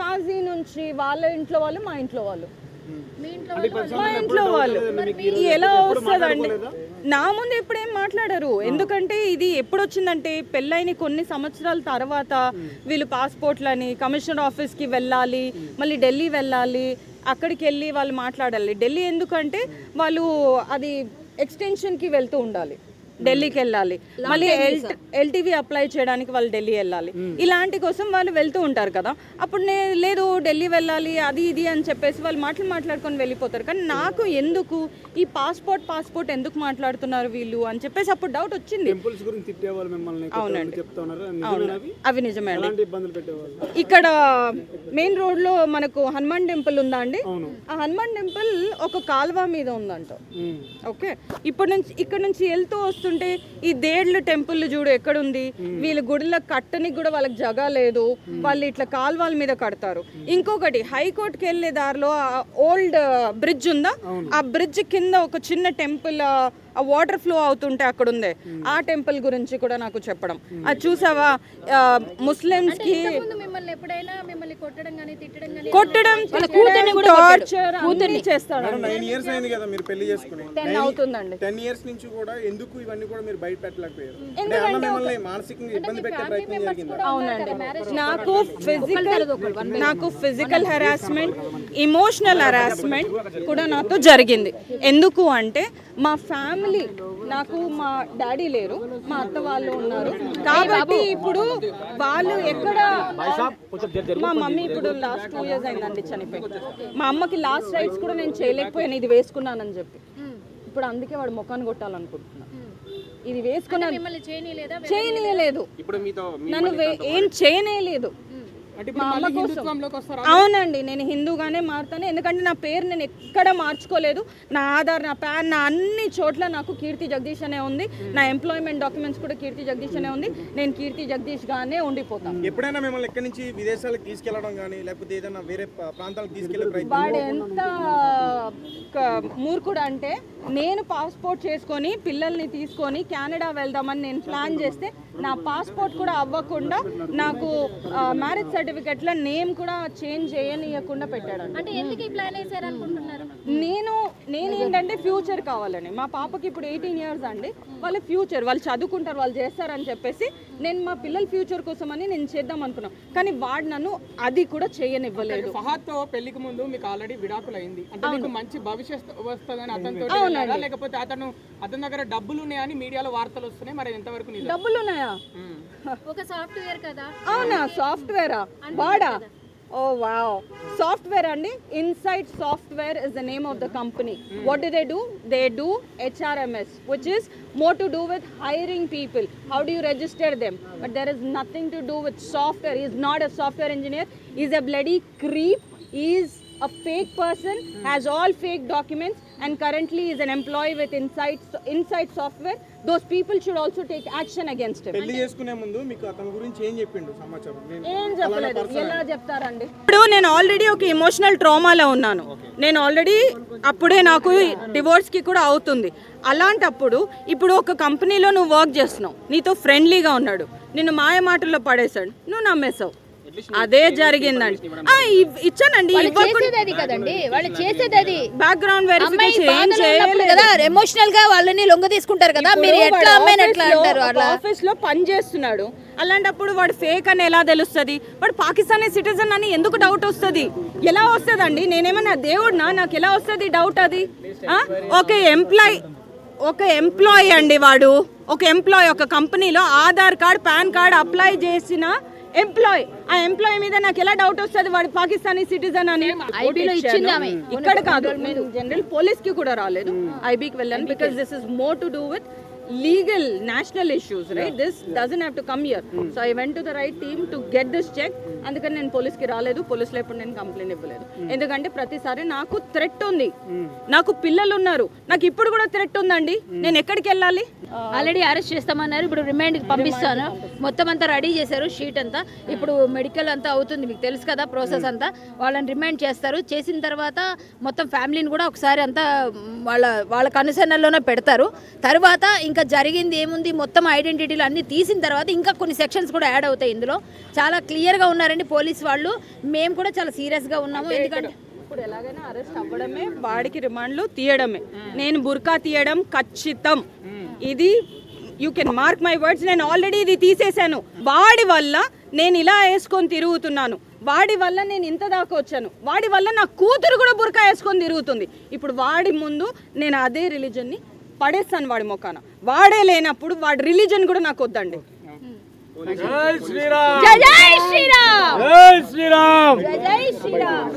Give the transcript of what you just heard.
కాజీ నుంచి వాళ్ళ ఇంట్లో వాళ్ళు మా ఇంట్లో వాళ్ళు. మీ ఇంట్లో వాళ్ళు ఎలా వస్తుందండి? నా ముందు ఎప్పుడేం మాట్లాడరు. ఎందుకంటే ఇది ఎప్పుడు వచ్చిందంటే పెళ్ళైన కొన్ని సంవత్సరాల తర్వాత వీళ్ళు పాస్పోర్ట్లని కమిషనర్ ఆఫీస్కి వెళ్ళాలి మళ్ళీ ఢిల్లీ వెళ్ళాలి అక్కడికి వెళ్ళి వాళ్ళు మాట్లాడాలి. ఢిల్లీ ఎందుకంటే వాళ్ళు అది ఎక్స్టెన్షన్కి వెళ్తూ ఉండాలి. ఢిల్లీకి వెళ్ళాలి. మళ్ళీ ఎల్టీవీ అప్లై చేయడానికి వాళ్ళు ఢిల్లీ వెళ్ళాలి. ఇలాంటి కోసం వాళ్ళు వెళ్తూ ఉంటారు కదా. అప్పుడు నే లేదు ఢిల్లీ వెళ్ళాలి అది ఇది అని చెప్పేసి వాళ్ళు మాటలు మాట్లాడుకొని వెళ్ళిపోతారు. కానీ నాకు ఎందుకు ఈ పాస్పోర్ట్ పాస్పోర్ట్ ఎందుకు మాట్లాడుతున్నారు వీళ్ళు అని చెప్పేసి అప్పుడు డౌట్ వచ్చింది. టెంపుల్స్ గురించి తిట్టేవాళ్ళు మిమ్మల్ని అవునండి. అవి? నిజమే ఇక్కడ మెయిన్ రోడ్లో మనకు హనుమాన్ టెంపుల్ ఉందా అండి? ఆ హనుమాన్ టెంపుల్ ఒక కాల్వ మీద ఉందంట. ఓకే. ఇప్పటి నుంచి ఇక్కడ నుంచి వెళ్తూ వస్తుంటే ఈ దేడ్ల టెంపుల్ చూడు ఎక్కడుంది? వీళ్ళ గుడిలో కట్టనికి కూడా వాళ్ళకి జగ లేదు. వాళ్ళు ఇట్లా కాల్వాల మీద కడతారు. ఇంకొకటి హైకోర్టుకి వెళ్ళే దారిలో ఓల్డ్ బ్రిడ్జ్ ఉందా? ఆ బ్రిడ్జ్ కింద ఒక చిన్న టెంపుల్ ఆ వాటర్ ఫ్లో అవుతుంటే అక్కడ ఉంది ఆ టెంపుల్ గురించి కూడా నాకు చెప్పడం. అది చూసావా? ముస్లిమ్స్ ఎప్పుడైనా మిమ్మల్ని కొట్టడం కానీ తిట్టడం కానీ కొట్టడం టార్చర్ కూతుర్ని చేస్తాడు. మేడం నైన్ ఇయర్స్ అయింది కదా మీరు పెళ్ళి చేసుకుని. టెన్ అవుతుందండి. టెన్ ఇయర్స్ నుంచి కూడా ఎందుకు ఇవన్నీ కూడా మీరు బయట పెట్టలేకపోయారు? అంటే ఏమన్నా మిమ్మల్ని మానసికంగా ఇబ్బంది పెట్టే ప్రయత్నం జరిగిందా? అవునండి. నాకు ఫిజికల్ నాకు ఫిజికల్ హెరాస్మెంట్ ఇమోషనల్ హెరాస్మెంట్ కూడా నాతో జరిగింది. ఎందుకు అంటే మా ఫ్యామిలీ నాకు మా డాడీ లేరు మా అత్త వాళ్ళు ఉన్నారు. కాబట్టి ఇప్పుడు వాళ్ళు ఎక్కడ మా మమ్మీ ఇప్పుడు లాస్ట్ టూ ఇయర్స్ అయిందండి చనిపోయి మా అమ్మకి లాస్ట్ రైట్స్ కూడా నేను చేయలేకపోయాను ఇది వేసుకున్నానని చెప్పి. ఇప్పుడు అందుకే వాడు ముఖాన్ని కొట్టాలనుకుంటున్నా. ఇది వేసుకున్నాను. చేయనీయలేదా? చేయనీయలేదు. ఇప్పుడు మీతో నన్ను ఏం కోసం అవునండి నేను హిందూగానే మారుతాను. ఎందుకంటే నా పేరు నేను ఎక్కడ మార్చుకోలేదు. నా ఆధార్ నా పాన్ నా అన్ని చోట్ల నాకు కీర్తి జగదీష్ అనే ఉంది. నా ఎంప్లాయ్మెంట్ డాక్యుమెంట్స్ కూడా కీర్తి జగదీష్ అనే ఉంది. నేను కీర్తి జగదీష్ గానే ఉండిపోతాను. ఎప్పుడైనా మిమ్మల్ని ఎక్కడి నుంచి విదేశాలకు తీసుకెళ్ళడం కానీ లేకపోతే ఏదైనా వేరే ప్రా- ప్రాంతాలకు తీసుకెళ్ళే ప్రయత్నం? వాడు ఎంత మూర్ఖుడు అంటే నేను పాస్పోర్ట్ చేసుకొని పిల్లల్ని తీసుకొని కెనడా వెళ్దామని నేను ప్లాన్ చేస్తే నా పాస్పోర్ట్ కూడా అవ్వకుండా నాకు మ్యారేజ్ సర్టిఫికెట్లో నేమ్ కూడా చేంజ్ చేయనీయకుండా పెట్టాడండి అంటే ఎందుకు ఈ ప్లాన్ వేసారు అనుకుంటున్నారు నేను నేను ఏంటంటే ఫ్యూచర్ కావాలని. మా పాపకి ఇప్పుడు ఎయిటీన్ ఇయర్స్ అండి. వాళ్ళ ఫ్యూచర్ వాళ్ళు చదువుకుంటారు వాళ్ళు చేస్తారని చెప్పేసి నేను మా పిల్లల ఫ్యూచర్ కోసం అని నేను చేద్దాం అనుకున్నాను కానీ వాడు నన్ను అది కూడా చేయనివ్వలేదు. ఫహాద్తో పెళ్ళికి ముందు మీకు ఆల్రెడీ విడాకులు అయింది. అంటే మీకు మంచి భవిష్యత్తు వస్తుందని అతనితో లేకపోతే అతను అతని దగ్గర డబ్బులు ఉన్నాయని మీడియాలో వార్తలు వస్తున్నాయి. మరి ఎంతవరకు డబ్బులు ఉన్నాయా? ఒక సాఫ్ట్వేర్ కదా. అవునా? సాఫ్ట్వేరా వాడా? Oh wow. సాఫ్ట్వేర్ అండి? Insight software is the name of the company. What do they do they do HRMS which is more to do with hiring people how do you register them but there is nothing to do with software is not a software engineer is a bloody creep is a fake person has all fake documents and currently is an employee with insight insight software. Those people should also take action against him. పెళ్ళి చేసుకునే ముందు మీకు అతని గురించి ఏం చెప్పిండు సమాచారం? ఏం చెప్పలేదు. ఎలా చెప్తారండి? ఇప్పుడు నేను ఆల్రెడీ ఒక ఎమోషనల్ ట్రామాలో ఉన్నాను. నేను ఆల్రెడీ అప్పుడే నాకు డివోర్స్కి కూడా అవుతుంది. అలాంటప్పుడు ఇప్పుడు ఒక కంపెనీలో నువ్వు వర్క్ చేస్తున్నావు. నీతో ఫ్రెండ్లీగా ఉన్నాడు. నిన్ను మాయ మాటల్లో పడేశాడు. నువ్వు నమ్మేశావు. అదే జరిగిందండి. ఇచ్చానండి చేసేది అది కదండి వాళ్ళు చేసేది అది. బ్యాక్గ్రౌండ్ వెరిఫికేషన్ కదా ఎమోషనల్గా వాళ్ళని లొంగ తీసుకుంటారు కదా మీరు ఎట్లా అమ్మాయిని ఎట్లా అంటారు ఆఫీస్లో పని చేస్తున్నాడు అలాంటప్పుడు వాడు ఫేక్ అని ఎలా తెలుస్తుంది? వాడు పాకిస్తానీ సిటిజన్ అని ఎందుకు డౌట్ వస్తుంది? ఎలా వస్తుందండి? నేనేమన్నా దేవుడినా? నాకు ఎలా వస్తుంది డౌట్ అది? ఒక ఎంప్లాయ్ ఒక ఎంప్లాయ్ అండి వాడు. ఒక ఎంప్లాయ్ ఒక కంపెనీలో Aadhaar card PAN card apply చేసిన ఎంప్లాయ్ ఆ ఎంప్లాయ్ మీద నాకు ఎలా డౌట్ వస్తుంది? వాడు పాకిస్తానీ సిటిజన్ అని ఐబీలో ఇచ్చింది ఆమె. ఇక్కడ కాదు. నేను జనరల్ పోలీస్కి కూడా రాలేదు. ఐబీకి వెళ్ళాను because this is more to do with legal national issues right this dozen have to come year so I went to the right team to get this check అందుకని నేను పోలీస్కి రాలేదు పోలీసులో ఎప్పుడు నేను కంప్లైంట్ ఇవ్వలేదు. ఎందుకంటే ప్రతిసారి నాకు థ్రెట్ ఉంది. నాకు పిల్లలు ఉన్నారు. నాకు ఇప్పుడు కూడా థ్రెట్ ఉందండి. నేను ఎక్కడికి వెళ్ళాలి? ఆల్రెడీ అరెస్ట్ చేస్తామన్నారు. ఇప్పుడు రిమైండ్ పంపిస్తాను. మొత్తం అంతా రెడీ చేశారు షీట్ అంతా. ఇప్పుడు మెడికల్ అంతా అవుతుంది. మీకు తెలుసు కదా ప్రాసెస్ అంతా. వాళ్ళని రిమైండ్ చేస్తారు. చేసిన తర్వాత మొత్తం ఫ్యామిలీని కూడా ఒకసారి అంతా వాళ్ళ వాళ్ళ కనుసన్నల్లోనే పెడతారు. తర్వాత ఇంకా ఇంకా జరిగింది ఏముంది మొత్తం ఐడెంటిటీలు అన్ని తీసిన తర్వాత ఇంకా కొన్ని సెక్షన్స్ కూడా యాడ్ అవుతాయి ఇందులో. చాలా క్లియర్గా ఉన్నారండి పోలీస్ వాళ్ళు. మేము కూడా చాలా సీరియస్గా ఉన్నాము. ఎందుకంటే ఇప్పుడు ఎలాగైనా అరెస్ట్ అవ్వడమే వాడికి రిమాండ్లు తీయడమే. నేను బుర్కా తీయడం ఖచ్చితం. ఇది you can mark my words నేను ఆల్రెడీ ఇది తీసేశాను. వాడి వల్ల నేను ఇలా వేసుకొని తిరుగుతున్నాను. వాడి వల్ల నేను ఇంత దాకా వచ్చాను. వాడి వల్ల నా కూతురు కూడా బుర్కా వేసుకొని తిరుగుతుంది. ఇప్పుడు వాడి ముందు నేను అదే రిలీజన్ని పడేస్తాను వాడి మొక్కన వాడే లేనప్పుడు వాడి రిలీజన్ కూడా నాకు వద్దండి. జై శ్రీరామ్. జై శ్రీరామ్. జై శ్రీరామ్. జై శ్రీరామ్.